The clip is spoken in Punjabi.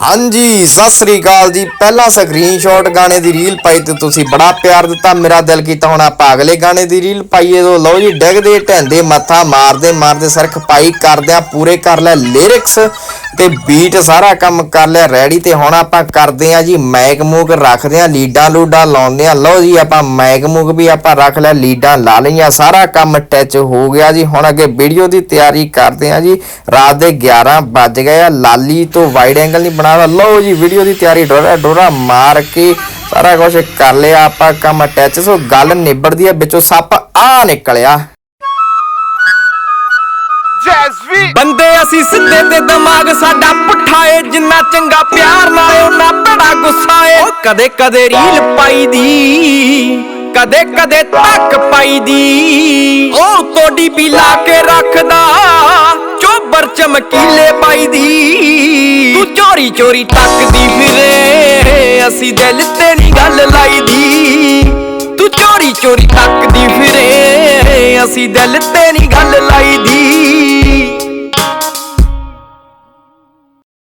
ਹਾਂਜੀ, ਸਤਿ ਸ੍ਰੀ ਅਕਾਲ ਜੀ। ਪਹਿਲਾ ਸਕਰੀਨਸ਼ਾਟ ਗਾਣੇ ਦੀ ਰੀਲ ਪਾਈ ਤੇ ਤੁਸੀਂ ਬੜਾ ਪਿਆਰ ਦਿੱਤਾ। ਮੇਰਾ ਦਿਲ ਕੀਤਾ ਹੁਣ ਆਪਾਂ ਅਗਲੇ ਗਾਣੇ ਦੀ ਰੀਲ ਪਾਈਏ। ਦੋ ਲਓ ਜੀ, ਡਿੱਗਦੇ ਢੈਂਦੇ ਮੱਥਾ ਮਾਰਦੇ ਮਾਰਦੇ ਸਰਖ ਪਾਈ ਕਰਦਿਆਂ ਪੂਰੇ ਕਰ ਲੈ ਲਿਰਿਕਸ ਤੇ ਬੀਟ ਸਾਰਾ ਕੰਮ ਕਰ ਲਿਆ ਰੈਡੀ ਤੇ ਹੁਣ ਆਪਾਂ ਕਰਦੇ ਆ ਜੀ ਮੈਕ ਮੂਕ ਰੱਖਦੇ ਆ ਲੀਡਾਂ ਲੂਡਾਂ ਲਾਉਂਦੇ ਆ ਲਓ ਜੀ ਆਪਾਂ ਮੈਕ ਮੂਕ ਵੀ ਆਪਾਂ ਰੱਖ ਲਿਆ ਲੀਡਾਂ ਲਾ ਲਈਆਂ ਸਾਰਾ ਕੰਮ ਟੱਚ ਹੋ ਗਿਆ ਜੀ। ਹੁਣ ਅੱਗੇ ਵੀਡੀਓ ਦੀ ਤਿਆਰੀ ਕਰਦੇ ਆ ਜੀ। ਰਾਤ ਦੇ 11 ਵੱਜ ਗਏ ਆ ਲਾਲੀ ਤੋਂ ਵਾਈਡ ਐਂਗਲ ਨਹੀਂ ਬਣਾਵਾ ਲਓ ਜੀ ਵੀਡੀਓ ਦੀ ਤਿਆਰੀ ਡੋਰਾ ਡੋਰਾ ਮਾਰ ਕੇ ਸਾਰਾ ਕੁਝ ਕਰ ਲਿਆ ਆਪਾਂ ਕੰਮ ਟੱਚ ਸੋ ਗੱਲ ਨਿਬੜਦੀ ਆ ਵਿੱਚੋਂ ਸੱਪ ਆ ਨਿਕਲਿਆ। ਬੰਦੇ ਅਸੀਂ ਸਿੱਧੇ ਤੇ ਦਿਮਾਗ ਸਾਡਾ ਪੁੱਠਾ ਏ ਜਿੰਨਾ ਚੰਗਾ ਪਿਆਰ ਨਾਲ ਉਹਨਾਂ ਬੜਾ ਗੁੱਸਾ ਏ ਕਦੇ ਕਦੇ ਰੀਲ ਪਾਈ ਦੀ ਕਦੇ ਕਦੇ ਤੱਕ ਪਾਈ ਦੀ ਉਹ ਤੋੜੀ ਵੀ ਲਾ ਕੇ ਰੱਖਦਾ, ਚੋਬਰ ਚਮਕੀਲੇ ਪਾਈ ਦੀ ਤੂੰ ਚੋਰੀ ਚੋਰੀ ਤੱਕਦੀ ਫਿਰੇ, ਅਸੀਂ ਦਿਲ ਤੇ ਨਹੀਂ ਗੱਲ ਲਾਈ ਦੀ ਤੂੰ ਚੋਰੀ ਚੋਰੀ ਤੱਕਦੀ ਫਿਰੇ, ਅਸੀਂ ਦਿਲ ਤੇ ਨਹੀਂ ਗੱਲ ਲਾਈ ਦੀ